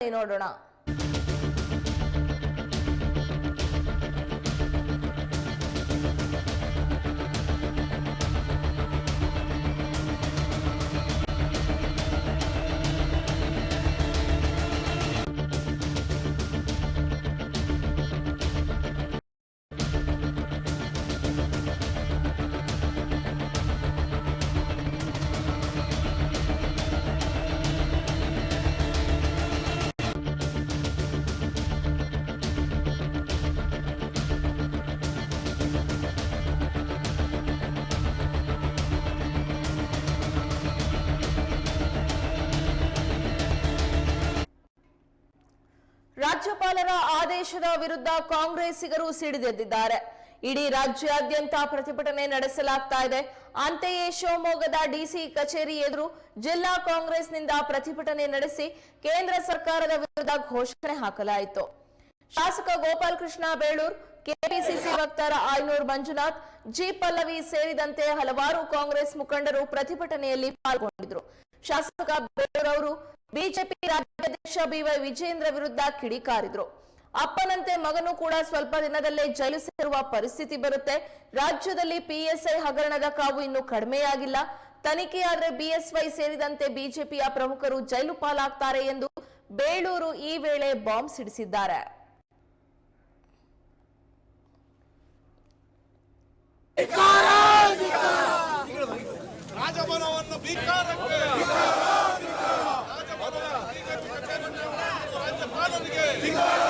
ನೋಡೋಣ. ರಾಜ್ಯಪಾಲರ ಆದೇಶದ ವಿರುದ್ಧ ಕಾಂಗ್ರೆಸ್ಸಿಗರು ಸಿಡಿದೆದ್ದಿದ್ದಾರೆ ಇಡೀ ರಾಜ್ಯಾದ್ಯಂತ ಪ್ರತಿಭಟನೆ ನಡೆಸಲಾಗ್ತಾ ಇದೆ. ಅಂತೆಯೇ ಶಿವಮೊಗ್ಗದ ಡಿಸಿ ಕಚೇರಿ ಎದುರು ಜಿಲ್ಲಾ ಕಾಂಗ್ರೆಸ್ನಿಂದ ಪ್ರತಿಭಟನೆ ನಡೆಸಿ ಕೇಂದ್ರ ಸರ್ಕಾರದ ವಿರುದ್ಧ ಘೋಷಣೆ ಹಾಕಲಾಯಿತು. ಶಾಸಕ ಗೋಪಾಲ್ ಕೃಷ್ಣ ಬೇಳೂರ್, ಕೆಪಿಸಿಸಿ ವಕ್ತಾರ ಆಯ್ನೂರ್ ಮಂಜುನಾಥ್, ಜಿ ಪಲ್ಲವಿ ಸೇರಿದಂತೆ ಹಲವಾರು ಕಾಂಗ್ರೆಸ್ ಮುಖಂಡರು ಪ್ರತಿಭಟನೆಯಲ್ಲಿ ಪಾಲ್ಗೊಂಡಿದ್ರು ಶಾಸಕ ಬೇಳೂರ್ ಅವರು ಬಿಜೆಪಿ ರಾಜ್ಯಾಧ್ಯಕ್ಷ ಬಿವೈ ವಿಜೇಂದ್ರ ವಿರುದ್ಧ ಕಿಡಿಕಾರಿದ್ರು ಅಪ್ಪನಂತೆ ಮಗನು ಕೂಡ ಸ್ವಲ್ಪ ದಿನದಲ್ಲೇ ಜೈಲು ಸೇರುವ ಪರಿಸ್ಥಿತಿ ಬರುತ್ತೆ. ರಾಜ್ಯದಲ್ಲಿ ಪಿಎಸ್ಐ ಹಗರಣದ ಕಾವು ಇನ್ನೂ ಕಡಿಮೆಯಾಗಿಲ್ಲ. ತನಿಖೆಯಾದ್ರೆ ಬಿಎಸ್ವೈ ಸೇರಿದಂತೆ ಬಿಜೆಪಿಯ ಪ್ರಮುಖರು ಜೈಲು ಪಾಲಾಗ್ತಾರೆ ಎಂದು ಬೇಳೂರು ಈ ವೇಳೆ ಬಾಂಬ್ ಸಿಡಿಸಿದ್ದಾರೆ. ರಾಜಭವನವನ್ನು Because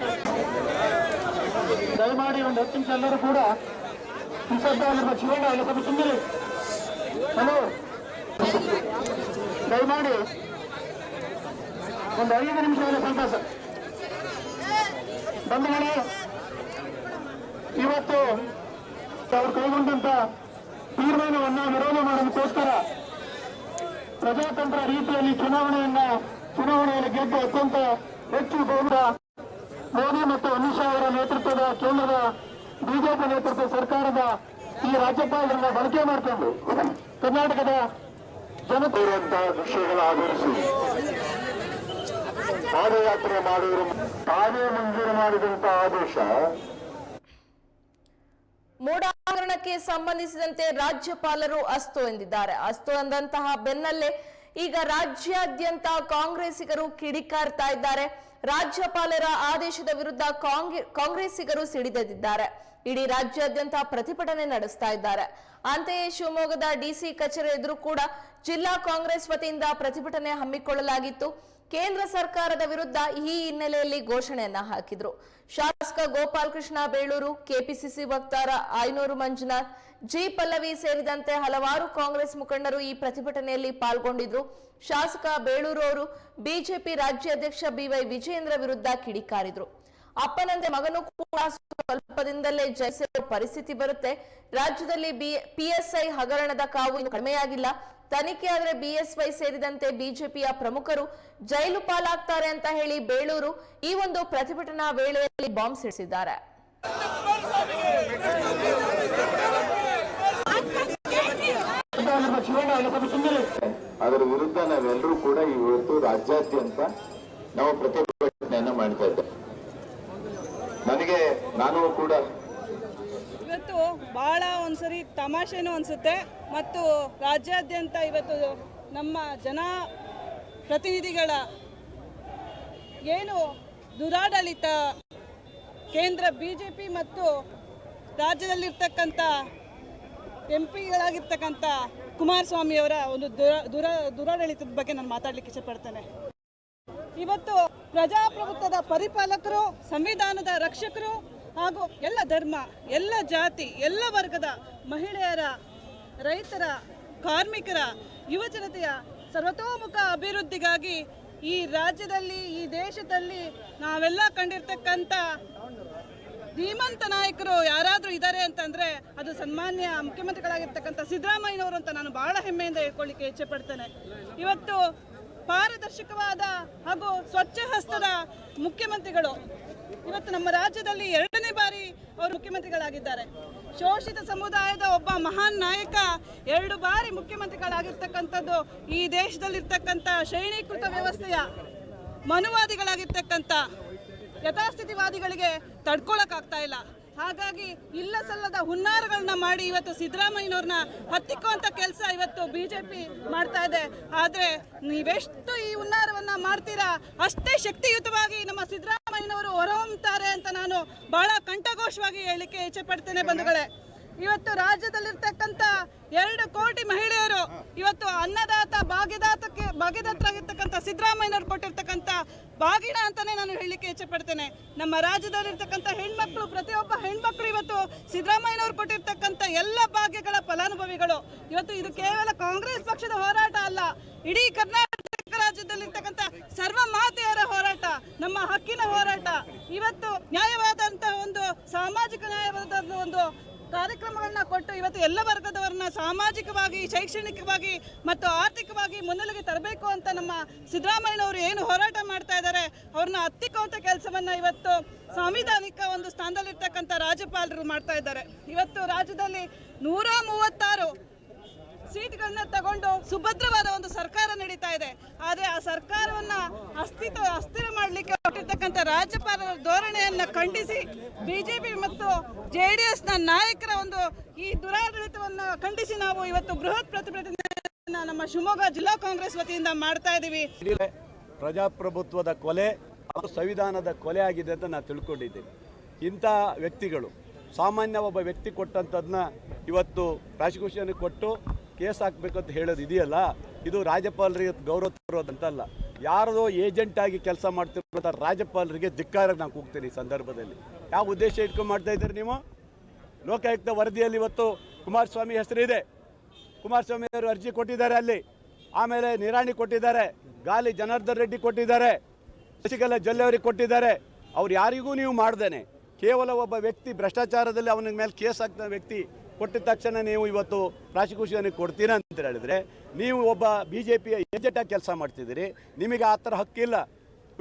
ಕಳಿಸ್ಕೊ. ದಯಮಾಡಿ ಒಂದು ಹತ್ತು ನಿಮಿಷ ಎಲ್ಲರೂ ಕೂಡ. ಸುಂದರಿ ಹಲೋ. ದಯಮಾಡಿ ಒಂದು ಐದು ನಿಮಿಷ ಎಲ್ಲ ಸಂತೋಷ. ಬಂಧುಗಳೇ ಇವತ್ತು ಅವರು ಕೈಗೊಂಡಂತ ತೀರ್ಮಾನವನ್ನ ವಿರೋಧ ಮಾಡೋದಕ್ಕೋಸ್ಕರ ಪ್ರಜಾತಂತ್ರ ರೀತಿಯಲ್ಲಿ ಚುನಾವಣೆಯನ್ನ ಚುನಾವಣೆಯಲ್ಲಿ ಗೆದ್ದು ಅತ್ಯಂತ ಹೆಚ್ಚು ಬಹುಮತ ಮೋದಿ ಮತ್ತು ಅಮಿತ್ ಶಾ ಅವರ ನೇತೃತ್ವದ ಕೇಂದ್ರದ ಬಿಜೆಪಿ ನೇತೃತ್ವದ ಸರ್ಕಾರದ ಈ ರಾಜ್ಯಪಾಲರನ್ನ ಬಳಕೆ ಮಾಡಿಕೊಂಡು ಕರ್ನಾಟಕದ ಜನತೆ ಇರುವಂತಹ ವಿಷಯಗಳ ಆಧರಿಸಿ ಪಾದಯಾತ್ರೆ ಮಾಡುವ ತಾವೇ ಮಂಜೂರು ಮಾಡಿದಂತ ಆದೇಶ. ಮೂಡ ಹಗರಣಕ್ಕೆ ಸಂಬಂಧಿಸಿದಂತೆ ರಾಜ್ಯಪಾಲರು ಅಸ್ತು ಎಂದಿದ್ದಾರೆ. ಅಸ್ತು ಎಂದಂತಹ ಬೆನ್ನಲ್ಲೇ ಈಗ ರಾಜ್ಯಾದ್ಯಂತ ಕಾಂಗ್ರೆಸ್ಸಿಗರು ಕಿಡಿಕಾರ್ತಾ ಇದ್ದಾರೆ. ರಾಜ್ಯಪಾಲರ ಆದೇಶದ ವಿರುದ್ಧ ಕಾಂಗ್ರೆ- ಕಾಂಗ್ರೆಸ್ಸಿಗರು ಸಿಡಿದೆದ್ದಿದ್ದಾರೆ. ಇಡೀ ರಾಜ್ಯಾದ್ಯಂತ ಪ್ರತಿಭಟನೆ ನಡೆಸ್ತಾ ಇದ್ದಾರೆ. ಅಂತೆಯೇ ಶಿವಮೊಗ್ಗದ ಡಿಸಿ ಕಚೇರಿ ಎದುರು ಕೂಡ ಜಿಲ್ಲಾ ಕಾಂಗ್ರೆಸ್ ವತಿಯಿಂದ ಪ್ರತಿಭಟನೆ ಹಮ್ಮಿಕೊಳ್ಳಲಾಗಿತ್ತು. ಕೇಂದ್ರ ಸರ್ಕಾರದ ವಿರುದ್ಧ ಈ ಹಿನ್ನೆಲೆಯಲ್ಲಿ ಘೋಷಣೆಯನ್ನ ಹಾಕಿದ್ರು. ಶಾಸಕ ಗೋಪಾಲ್ ಕೃಷ್ಣ ಬೇಳೂರು, ಕೆಪಿಸಿಸಿ ವಕ್ತಾರ ಆಯ್ನೂರು ಮಂಜುನಾಥ್, ಜಿ ಪಲ್ಲವಿ ಸೇರಿದಂತೆ ಹಲವಾರು ಕಾಂಗ್ರೆಸ್ ಮುಖಂಡರು ಈ ಪ್ರತಿಭಟನೆಯಲ್ಲಿ ಪಾಲ್ಗೊಂಡಿದ್ರು. ಶಾಸಕ ಬೇಳೂರು ಅವರು, ಬಿಜೆಪಿ ರಾಜ್ಯಾಧ್ಯಕ್ಷ ಬಿವೈ ವಿಜಯೇಂದ್ರ ವಿರುದ್ಧ ಕಿಡಿಕಾರಿದ್ರು. ಅಪ್ಪನಂತೆ ಮಗನೂ ಕೂಡ ಸ್ವಲ್ಪದಿಂದಲೇ ಜಯಿಸಿರುವ ಪರಿಸ್ಥಿತಿ ಬರುತ್ತೆ. ರಾಜ್ಯದಲ್ಲಿ ಬಿ, ಪಿಎಸ್ಐ ಹಗರಣದ ಕಾವು ಇನ್ನು ಕಡಿಮೆಯಾಗಿಲ್ಲ. ತನಿಖೆ ಆದ್ರೆ ಬಿಎಸ್ವೈ ಸೇರಿದಂತೆ ಬಿಜೆಪಿಯ ಪ್ರಮುಖರು ಜೈಲು ಪಾಲಾಗ್ತಾರೆ ಅಂತ ಹೇಳಿ ಬೇಳೂರು ಈ ಒಂದು ಪ್ರತಿಭಟನಾ ವೇಳೆಯಲ್ಲಿ ಬಾಂಬ್ ಸಿಡಿಸಿದ್ದಾರೆ. ಅದರ ವಿರುದ್ಧ ನಾವೆಲ್ಲರೂ ಕೂಡ ಇವತ್ತು ರಾಜ್ಯಾದ್ಯಂತ ನಾವು ಪ್ರತಿಭಟನೆಯನ್ನು ಮಾಡ್ತಾ ಇದ್ದೇವೆ. ನನಗೆ ನಾನು ಕೂಡ ಇವತ್ತು ಭಾಳ ಒಂದ್ಸರಿ ತಮಾಷೆನೂ ಅನಿಸುತ್ತೆ ಮತ್ತು ರಾಜ್ಯಾದ್ಯಂತ ಇವತ್ತು ನಮ್ಮ ಜನ ಪ್ರತಿನಿಧಿಗಳ ಏನು ದುರಾಡಳಿತ ಕೇಂದ್ರ ಬಿ ಜೆ ಪಿ ಮತ್ತು ರಾಜ್ಯದಲ್ಲಿರ್ತಕ್ಕಂಥ ಎಂ ಪಿಗಳಾಗಿರ್ತಕ್ಕಂಥ ಕುಮಾರಸ್ವಾಮಿಯವರ ಒಂದು ದುರ ದುರ ದುರಾಡಳಿತದ ಬಗ್ಗೆ ನಾನು ಮಾತಾಡಲಿಕ್ಕೆ ಇಷ್ಟಪಡ್ತೇನೆ. ಇವತ್ತು ಪ್ರಜಾಪ್ರಭುತ್ವದ ಪರಿಪಾಲಕರು, ಸಂವಿಧಾನದ ರಕ್ಷಕರು ಹಾಗೂ ಎಲ್ಲ ಧರ್ಮ, ಎಲ್ಲ ಜಾತಿ, ಎಲ್ಲ ವರ್ಗದ ಮಹಿಳೆಯರ, ರೈತರ, ಕಾರ್ಮಿಕರ ಯುವಜನತೆಯ ಸರ್ವತೋಮುಖ ಅಭಿವೃದ್ಧಿಗಾಗಿ ಈ ರಾಜ್ಯದಲ್ಲಿ, ಈ ದೇಶದಲ್ಲಿ ನಾವೆಲ್ಲ ಕಂಡಿರ್ತಕ್ಕಂಥ ಧೀಮಂತ ನಾಯಕರು ಯಾರಾದರೂ ಇದ್ದಾರೆ ಅಂತಂದರೆ ಅದು ಸನ್ಮಾನ್ಯ ಮುಖ್ಯಮಂತ್ರಿಗಳಾಗಿರ್ತಕ್ಕಂಥ ಸಿದ್ದರಾಮಯ್ಯನವರು ಅಂತ ನಾನು ಬಹಳ ಹೆಮ್ಮೆಯಿಂದ ಹೇಳ್ಕೊಳ್ಳಿಕ್ಕೆ ಇಚ್ಛೆ ಪಡ್ತೇನೆ. ಇವತ್ತು ಪಾರದರ್ಶಕವಾದ ಹಾಗೂ ಸ್ವಚ್ಛ ಹಸ್ತದ ಮುಖ್ಯಮಂತ್ರಿಗಳು. ಇವತ್ತು ನಮ್ಮ ರಾಜ್ಯದಲ್ಲಿ ಎರಡನೇ ಬಾರಿ ಅವರು ಮುಖ್ಯಮಂತ್ರಿಗಳಾಗಿದ್ದಾರೆ. ಶೋಷಿತ ಸಮುದಾಯದ ಒಬ್ಬ ಮಹಾನ್ ನಾಯಕ ಎರಡು ಬಾರಿ ಮುಖ್ಯಮಂತ್ರಿಗಳಾಗಿರ್ತಕ್ಕಂಥದ್ದು ಈ ದೇಶದಲ್ಲಿರ್ತಕ್ಕಂಥ ಶ್ರೇಣೀಕೃತ ವ್ಯವಸ್ಥೆಯ ಮನುವಾದಿಗಳಾಗಿರ್ತಕ್ಕಂಥ ಯಥಾಸ್ಥಿತಿವಾದಿಗಳಿಗೆ ತಡ್ಕೊಳಕ್ಕಾಗ್ತಾ ಇಲ್ಲ. ಹಾಗಾಗಿ ಇಲ್ಲ ಸಲ್ಲದ ಹುನ್ನಾರಗಳನ್ನ ಮಾಡಿ ಇವತ್ತು ಸಿದ್ದರಾಮಯ್ಯನವ್ರನ್ನ ಹತ್ತಿಕ್ಕುವಂತ ಕೆಲಸ ಇವತ್ತು ಬಿಜೆಪಿ ಮಾಡ್ತಾ ಇದೆ. ಆದ್ರೆ ನೀವೆಷ್ಟು ಈ ಹುನ್ನಾರವನ್ನ ಮಾಡ್ತೀರಾ? ಅಷ್ಟೇ ಶಕ್ತಿಯುತವಾಗಿ ನಮ್ಮ ಸಿದ್ದರಾಮಯ್ಯನವರು ಹೊರಹೊಮ್ಮುತ್ತಾರೆ ಅಂತ ನಾನು ಬಹಳ ಕಂಠಘೋಷವಾಗಿ ಹೇಳಿಕೆ ಇಚ್ಛೆ ಪಡ್ತೇನೆ ಬಂಧುಗಳೇ. ಇವತ್ತು ರಾಜ್ಯದಲ್ಲಿರ್ತಕ್ಕಂಥ ಎರಡು ಕೋಟಿ ಮಹಿಳೆಯರು ಇವತ್ತು ಅನ್ನದಾತ, ಭಾಗ್ಯದಾತಕ್ಕೆ, ಭಾಗ್ಯದಾತರಾಗಿರ್ತಕ್ಕಂಥ ಸಿದ್ದರಾಮಯ್ಯನವರು ಕೊಟ್ಟಿರ್ತಕ್ಕಂಥ ಬಾಗಿಣ ಅಂತಾನೆ ನಾನು ಹೇಳಲಿಕ್ಕೆ ಇಚ್ಛೆ ಪಡ್ತೇನೆ. ನಮ್ಮ ರಾಜ್ಯದಲ್ಲಿರ್ತಕ್ಕಂಥ ಹೆಣ್ಮಕ್ಳು, ಪ್ರತಿಯೊಬ್ಬ ಹೆಣ್ಮಕ್ಳು ಇವತ್ತು ಸಿದ್ದರಾಮಯ್ಯನವ್ರು ಕೊಟ್ಟಿರ್ತಕ್ಕಂಥ ಎಲ್ಲ ಭಾಗ್ಯಗಳ ಫಲಾನುಭವಿಗಳು. ಇವತ್ತು ಇದು ಕೇವಲ ಕಾಂಗ್ರೆಸ್ ಪಕ್ಷದ ಹೋರಾಟ ಅಲ್ಲ, ಇಡೀ ಕರ್ನಾಟಕ ರಾಜ್ಯದಲ್ಲಿರ್ತಕ್ಕಂಥ ಸರ್ವ ಮಾತೆಯರ ಹೋರಾಟ, ನಮ್ಮ ಹಕ್ಕಿನ ಹೋರಾಟ. ಇವತ್ತು ನ್ಯಾಯವಾದಂತಹ ಒಂದು ಸಾಮಾಜಿಕ ನ್ಯಾಯವಾದ ಒಂದು ಕಾರ್ಯಕ್ರಮಗಳನ್ನ ಕೊಟ್ಟು ಇವತ್ತು ಎಲ್ಲ ವರ್ಗದವರನ್ನ ಸಾಮಾಜಿಕವಾಗಿ, ಶೈಕ್ಷಣಿಕವಾಗಿ ಮತ್ತು ಆರ್ಥಿಕವಾಗಿ ಮುನ್ನೆಲೆಗೆ ತರಬೇಕು ಅಂತ ನಮ್ಮ ಸಿದ್ದರಾಮಯ್ಯನವರು ಏನು ಹೋರಾಟ ಮಾಡ್ತಾ ಇದ್ದಾರೆ, ಅವ್ರನ್ನ ಹತ್ತಿಕ್ಕುವಂಥ ಕೆಲಸವನ್ನ ಇವತ್ತು ಸಾಂವಿಧಾನಿಕ ಒಂದು ಸ್ಥಾನದಲ್ಲಿರ್ತಕ್ಕಂಥ ರಾಜ್ಯಪಾಲರು ಮಾಡ್ತಾ ಇದ್ದಾರೆ. ಇವತ್ತು ರಾಜ್ಯದಲ್ಲಿ ನೂರ ಮೂವತ್ತಾರು ಸೀಟ್ಗಳನ್ನ ತಗೊಂಡು ಸುಭದ್ರವಾದ ಒಂದು ಸರ್ಕಾರ ನಡೀತಾ ಇದೆ. ಆದ್ರೆ ಆ ಸರ್ಕಾರವನ್ನ ಅಸ್ತಿತ್ವ, ಅಸ್ಥಿರ ಮಾಡಲಿಕ್ಕೆ ಹೊರಟಿರ್ತಕ್ಕಂಥ ರಾಜ್ಯಪಾಲರ ಧೋರಣೆಯನ್ನ ಖಂಡಿಸಿ ಬಿಜೆಪಿ ಮತ್ತು ಜೆ ಡಿ ಎಸ್ನ ನಾಯಕರ ಒಂದು ಈ ದುರಾಡಳಿತವನ್ನು ಖಂಡಿಸಿ ನಾವು ಇವತ್ತು ಬೃಹತ್ ಪ್ರತಿಭಟನೆ ನಮ್ಮ ಶಿವಮೊಗ್ಗ ಜಿಲ್ಲಾ ಕಾಂಗ್ರೆಸ್ ವತಿಯಿಂದ ಮಾಡ್ತಾ ಇದ್ದೀವಿ ಪ್ರಜಾಪ್ರಭುತ್ವದ ಕೊಲೆ ಸಂವಿಧಾನದ ಕೊಲೆ ಆಗಿದೆ ಅಂತ ನಾನು ತಿಳ್ಕೊಂಡಿದ್ದೀನಿ. ಇಂಥ ವ್ಯಕ್ತಿಗಳು, ಸಾಮಾನ್ಯ ಒಬ್ಬ ವ್ಯಕ್ತಿ ಕೊಟ್ಟಂಥದ್ದನ್ನ ಇವತ್ತು ಪ್ರಾಸಿಕ್ಯೂಷನ್ ಕೊಟ್ಟು ಕೇಸ್ ಹಾಕಬೇಕು ಅಂತ ಹೇಳೋದು ಇದೆಯಲ್ಲ? ಇದು ರಾಜ್ಯಪಾಲರಿಗೆ ಗೌರವ ತರೋದಂತಲ್ಲ ಯಾರದೋ ಏಜೆಂಟ್ ಆಗಿ ಕೆಲಸ ಮಾಡ್ತಿರೋಂಥ ರಾಜ್ಯಪಾಲರಿಗೆ ಧಿಕ್ಕಾರ ನಾನು ಕೂಗ್ತೀನಿ ಈ ಸಂದರ್ಭದಲ್ಲಿ. ಯಾವ ಉದ್ದೇಶ ಇಟ್ಕೊಂಡು ಮಾಡ್ತಾ ಇದ್ದೀರಿ ನೀವು? ಲೋಕಾಯುಕ್ತ ವರದಿಯಲ್ಲಿ ಇವತ್ತು ಕುಮಾರಸ್ವಾಮಿ ಹೆಸರಿದೆ ಕುಮಾರಸ್ವಾಮಿ ಅವರು ಅರ್ಜಿ ಕೊಟ್ಟಿದ್ದಾರೆ ಅಲ್ಲಿ. ಆಮೇಲೆ ನಿರಾಣಿ ಕೊಟ್ಟಿದ್ದಾರೆ. ಗಾಲಿ ಜನಾರ್ದನ್ ರೆಡ್ಡಿ ಕೊಟ್ಟಿದ್ದಾರೆ. ಶಶಿಕಲಾ ಜೊಲ್ಲೆ ಅವರಿಗೆ ಕೊಟ್ಟಿದ್ದಾರೆ. ಅವ್ರು ಯಾರಿಗೂ ನೀವು ಮಾಡ್ದೇನೆ. ಕೇವಲ ಒಬ್ಬ ವ್ಯಕ್ತಿ ಭ್ರಷ್ಟಾಚಾರದಲ್ಲಿ ಅವನ ಮೇಲೆ ಕೇಸ್ ಹಾಕ್ತ ವ್ಯಕ್ತಿ ಕೊಟ್ಟಿದ ತಕ್ಷಣ ನೀವು ಇವತ್ತು ಪ್ರಾಸಿಕ್ಯೂಷನ್ಗೆ ಕೊಡ್ತೀರಾ ಅಂತ ಹೇಳಿದ್ರೆ, ನೀವು ಒಬ್ಬ ಬಿ ಜೆ ಪಿಯ ಏಜೆಂಟಾಗಿ ಕೆಲಸ ಮಾಡ್ತಿದ್ದೀರಿ. ನಿಮಗೆ ಆ ಥರ ಹಕ್ಕಿಲ್ಲ.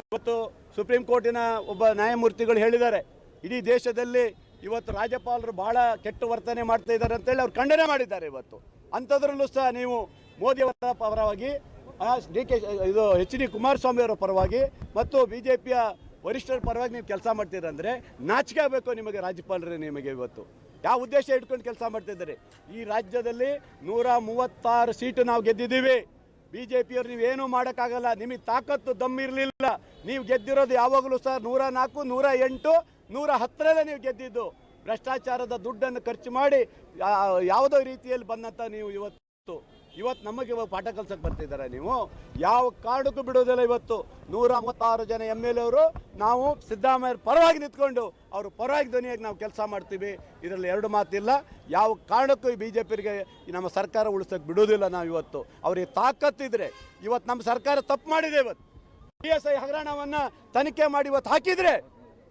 ಇವತ್ತು ಸುಪ್ರೀಂ ಕೋರ್ಟಿನ ಒಬ್ಬ ನ್ಯಾಯಮೂರ್ತಿಗಳು ಹೇಳಿದ್ದಾರೆ, ಇಡೀ ದೇಶದಲ್ಲಿ ಇವತ್ತು ರಾಜ್ಯಪಾಲರು ಭಾಳ ಕೆಟ್ಟ ವರ್ತನೆ ಮಾಡ್ತಾ ಇದ್ದಾರೆ ಅಂತೇಳಿ ಅವ್ರು ಖಂಡನೆ ಮಾಡಿದ್ದಾರೆ ಇವತ್ತು. ಅಂಥದ್ರಲ್ಲೂ ಸಹ ನೀವು ಮೋದಿಯವರ ಪರವಾಗಿ ಡಿ ಕೆ ಇದು ಎಚ್ ಡಿ ಕುಮಾರಸ್ವಾಮಿ ಅವರ ಪರವಾಗಿ ಮತ್ತು ಬಿ ಜೆ ಪಿಯ ವರಿಷ್ಠರ ಪರವಾಗಿ ನೀವು ಕೆಲಸ ಮಾಡ್ತೀರಂದ್ರೆ ನಾಚಿಕೆ ಆಗಬೇಕು ನಿಮಗೆ ರಾಜ್ಯಪಾಲರೇ ನಿಮಗೆ ಇವತ್ತು. ಯಾವ ಉದ್ದೇಶ ಇಟ್ಕೊಂಡು ಕೆಲಸ ಮಾಡ್ತಿದ್ದಾರೆ ಈ ರಾಜ್ಯದಲ್ಲಿ ನೂರ ಮೂವತ್ತಾರು ಸೀಟು ನಾವು ಗೆದ್ದಿದ್ದೀವಿ. ಬಿ ಜೆ ಪಿಯವ್ರು ನೀವೇನು ಮಾಡೋಕ್ಕಾಗಲ್ಲ. ನಿಮಗೆ ತಾಕತ್ತು ದಮ್ಮಿರಲಿಲ್ಲ ನೀವು ಗೆದ್ದಿರೋದು ಯಾವಾಗಲೂ ಸರ್ ನೂರ ನಾಲ್ಕು, ನೂರ ಎಂಟು, ನೂರ ಹತ್ತರಲ್ಲೇ ನೀವು ಗೆದ್ದಿದ್ದು. ಭ್ರಷ್ಟಾಚಾರದ ದುಡ್ಡನ್ನು ಖರ್ಚು ಮಾಡಿ ಯಾವುದೋ ರೀತಿಯಲ್ಲಿ ಬಂದಂಥ ನೀವು ಇವತ್ತು. ಇವತ್ತು ನಮಗೆ ಇವಾಗ ಪಾಠ ಕಲ್ಸಕ್ಕೆ ಬರ್ತಿದ್ದಾರೆ ನೀವು. ಯಾವ ಕಾರಣಕ್ಕೂ ಬಿಡೋದಿಲ್ಲ ಇವತ್ತು. ನೂರ ಮೂವತ್ತಾರು ಜನ ಎಂ ಎಲ್ ಎವರು ನಾವು ಸಿದ್ದರಾಮಯ್ಯ ಪರವಾಗಿ ನಿಂತ್ಕೊಂಡು ಅವರು ಪರವಾಗಿ ಧ್ವನಿಯಾಗಿ ನಾವು ಕೆಲಸ ಮಾಡ್ತೀವಿ. ಇದರಲ್ಲಿ ಎರಡು ಮಾತಿಲ್ಲ. ಯಾವ ಕಾರಣಕ್ಕೂ ಈ ಬಿ ಜೆ ಪಿಗೆ ನಮ್ಮ ಸರ್ಕಾರ ಉಳಿಸೋಕೆ ಬಿಡೋದಿಲ್ಲ ನಾವು ಇವತ್ತು. ಅವ್ರಿಗೆ ತಾಕತ್ತಿದ್ರೆ ಇವತ್ತು ನಮ್ಮ ಸರ್ಕಾರ ತಪ್ಪು ಮಾಡಿದೆ ಇವತ್ತು. ಪಿ ಎಸ್ ಐ ಹಗರಣವನ್ನು ತನಿಖೆ ಮಾಡಿ ಇವತ್ತು ಹಾಕಿದ್ರೆ,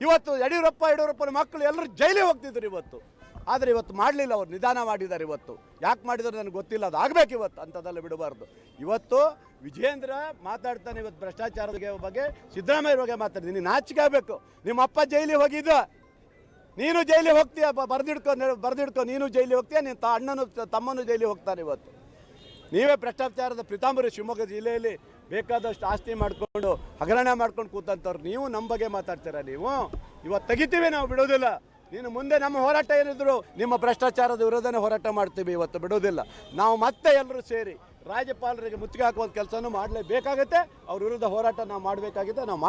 ಇವತ್ತು ಯಡಿಯೂರಪ್ಪ, ಯಡಿಯೂರಪ್ಪನ ಮಕ್ಕಳು ಎಲ್ಲರೂ ಜೈಲಿಗೆ ಹೋಗ್ತಿದ್ರು ಇವತ್ತು. ಆದರೆ ಇವತ್ತು ಮಾಡಲಿಲ್ಲ ಅವರು. ನಿಧಾನ ಮಾಡಿದ್ದಾರೆ ಇವತ್ತು. ಯಾಕೆ ಮಾಡಿದ್ರು ನನಗೆ ಗೊತ್ತಿಲ್ಲ. ಅದು ಆಗಬೇಕು ಇವತ್ತು. ಅಂಥದ್ದೆಲ್ಲ ಬಿಡಬಾರ್ದು. ಇವತ್ತು ವಿಜೇಂದ್ರ ಮಾತಾಡ್ತಾನೆ ಇವತ್ತು ಭ್ರಷ್ಟಾಚಾರದ ಬಗ್ಗೆ. ಸಿದ್ದರಾಮಯ್ಯ ಬಗ್ಗೆ ಮಾತಾಡ್ತೀನಿ. ನಾಚಿಕೆ ಆಗಬೇಕು. ನಿಮ್ಮ ಅಪ್ಪ ಜೈಲಿಗೆ ಹೋಗಿದ್ದ. ನೀನು ಜೈಲಿಗೆ ಹೋಗ್ತೀಯ. ಬರೆದಿಡ್ಕೊ ಬರೆದಿಡ್ಕೊ ಬರ್ದಿಡ್ಕೊ. ನೀನು ಜೈಲಿಗೆ ಹೋಗ್ತೀಯ. ನೀನು ತ ಅಣ್ಣನು ತಮ್ಮನು ಜೈಲಿಗೆ ಹೋಗ್ತಾನೆ ಇವತ್ತು. ನೀವೇ ಭ್ರಷ್ಟಾಚಾರದ ಪ್ರೀತಾಂಬರಿ ಶಿವಮೊಗ್ಗ ಜಿಲ್ಲೆಯಲ್ಲಿ ಬೇಕಾದಷ್ಟು ಆಸ್ತಿ ಮಾಡಿಕೊಂಡು ಹಗರಣ ಮಾಡ್ಕೊಂಡು ಕೂತಂಥವ್ರು. ನೀವು ನಮ್ಮ ಬಗ್ಗೆ ಮಾತಾಡ್ತೀರಾ ನೀವು? ಇವತ್ತು ತೆಗಿತೀವಿ, ನಾವು ಬಿಡೋದಿಲ್ಲ. ನೀನು ಮುಂದೆ ನಮ್ಮ ಹೋರಾಟ ಏನಿದ್ರು ನಿಮ್ಮ ಭ್ರಷ್ಟಾಚಾರದ ವಿರೋಧನೇ ಹೋರಾಟ ಮಾಡ್ತೀವಿ ಇವತ್ತು ಬಿಡೋದಿಲ್ಲ ನಾವು ಮತ್ತೆ ಎಲ್ಲರೂ ಸೇರಿ ರಾಜ್ಯಪಾಲರಿಗೆ ಮುತ್ತಿಗೆ ಹಾಕುವಂಥ ಕೆಲಸನೂ ಮಾಡಲೇಬೇಕಾಗತ್ತೆ. ಅವ್ರ ವಿರುದ್ಧ ಹೋರಾಟ ನಾವು ಮಾಡಬೇಕಾಗಿದೆ, ನಾವು